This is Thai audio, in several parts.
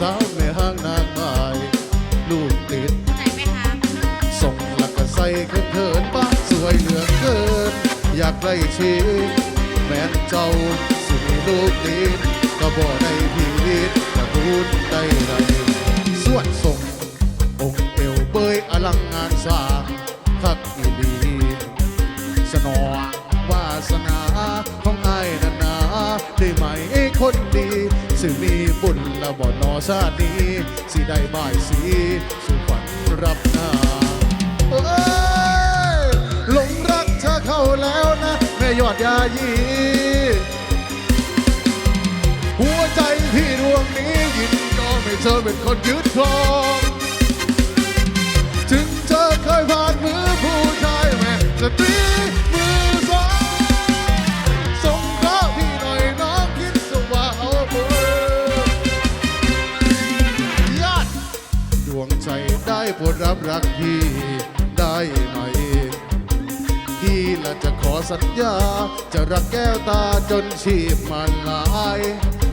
สาวแม่ห้างนางไม้ลูกติด ไหนไหมคะส่งหลักกะใส่เขินเขินบ้านสวยเหลือเกิน อยากได้ชีดแม่นเจ้าสิมีลูกติดก็บ่ได้พีวิตกระพูดได้ไรส่วนส่ง องค์เอวเบยอลังงานสร้างคักอีหลีสนอวาสนาของไอ้ายนานาได้ไหมคนดีสิมีบุญและบ่นอชาตินี้สิได้บ่ายสีสู่ฝันรับหน้าเอ้ยหลงรักเธอเข้าแล้วนะแม่ยอดยายี หัวใจพี่ดวงนี้ยินยอมให้เธอเป็นคนยึดครองถึงเธอเคยผ่านมือผู้ชายแม่สตรี รับรักพี่ได้ไหม พี่ละจะขอสัญญา จะรักแก้วตาจนชีพมันลาย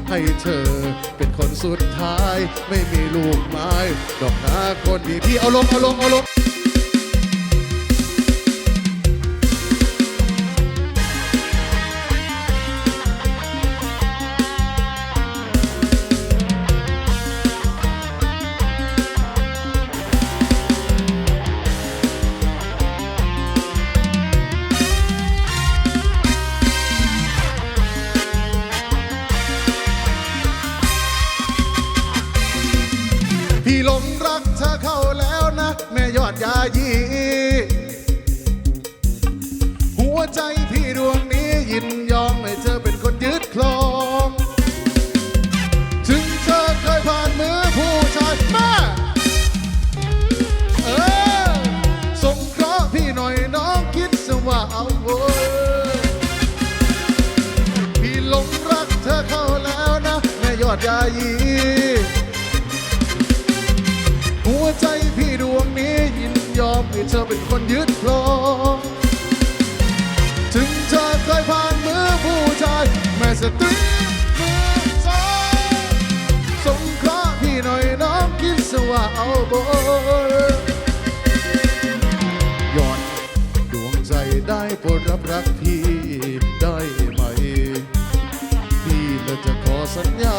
ให้เธอเป็นคนสุดท้าย ไม่มีลูกไม้ดอกนาคนดีพี่เอาลงเอาลงเอาลง พี่หลงรักเธอเข้าแล้วนะ แม่ยอดยายี หัวใจพี่ดวงนี้ยินยอมให้เธอเป็นคนยึดครอง ถึงเธอเคยผ่านมือผู้ชายแม่เออสงเคราะห์พี่หน่อยน้องคิดซะว่าเอาเว้ยพี่หลงรักเธอเข้าแล้วนะ แม่ยอดยายี ใจพี่ดวงนี้ยินยอมให้เธอเป็นคนยึดครองถึงเธอเคยผ่านมือผู้ชาย แม่สตรีมือสองสงเคราะห์พี่หน่อยน้องคิดซะว่าเอาบยอดดวงใจได้โปรดรับรักพี่ได้ไหม พี่และจะขอสัญญา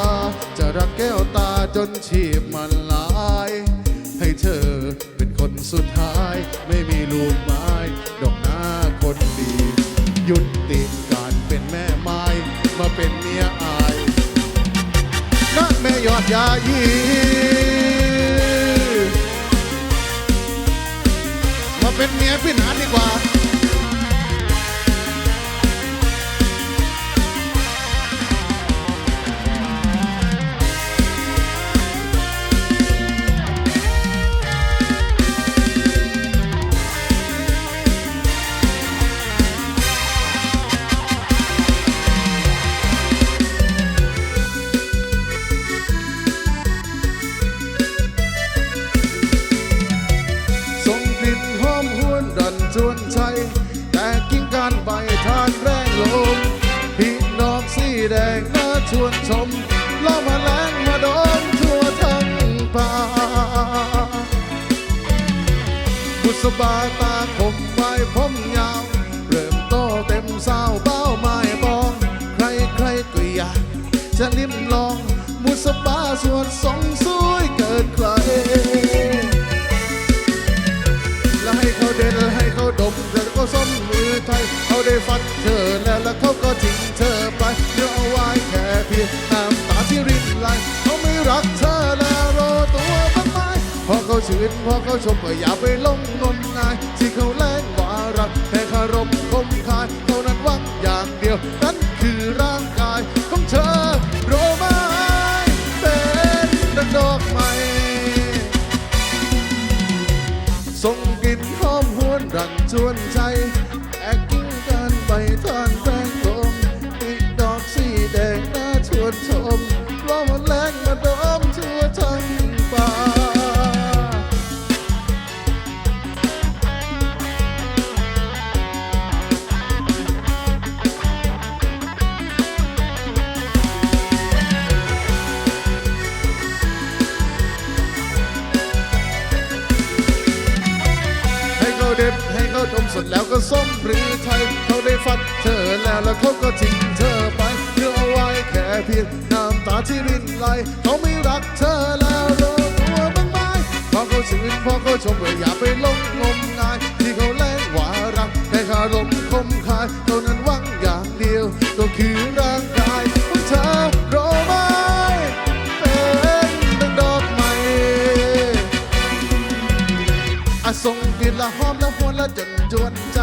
จะรักแก้วตาจนชีพมัน สุดท้ายไม่มีลูกไม้ดอกหน้าคนดียุติการเป็นแม่ไม้มาเป็นเมียอายนะแม่ยอดยายีมาเป็นเมียพี่นานดีกว่า แรงทั่วทั้งป่าบุษบาตาคมไว้ผมยาว เริ่มโตเต็มสาวเบ้าไม้บอง ใครใครก็อยากจะลิ้มลอง บุษบาสวนสองสวยเกินใคร แล้วให้เขาเด็ดให้เขาดมแต่ก็ส้มมือไทย เขาได้ฟัดเธอแล้วแล้วเขาก็ทิ้ง นพอเขาชมก็อย่าไปหลงงมงายที่เขาแรงว่ารักแค่คารมคมคายเท่านั้นหวังอย่างเดียว นั่นคือร่างกายของเธอโรู้ไหมเป็นดังดอกไม้ส่งกลิ่นหอมหวนรันชวนใจแอกกิ้งกันไปทานแป้งลมอีกดอกสีแดงน่าชวนชมราะมันแรงมาด ส้มหรือไทยเขาได้ฟัดเธอแล้วแล้วเขาก็ทิ้งเธอไปเพื่อเอาไว้แค่เพียงน้ำตาที่รินไหลเขาไม่รักเธอแล้วรู้ตัวบ้างไหมพอเขาชื่นพอเขาชมเลยอย่าไปหลงง อาทรงกลิ่นละหอมละหวนละจนจวนใจ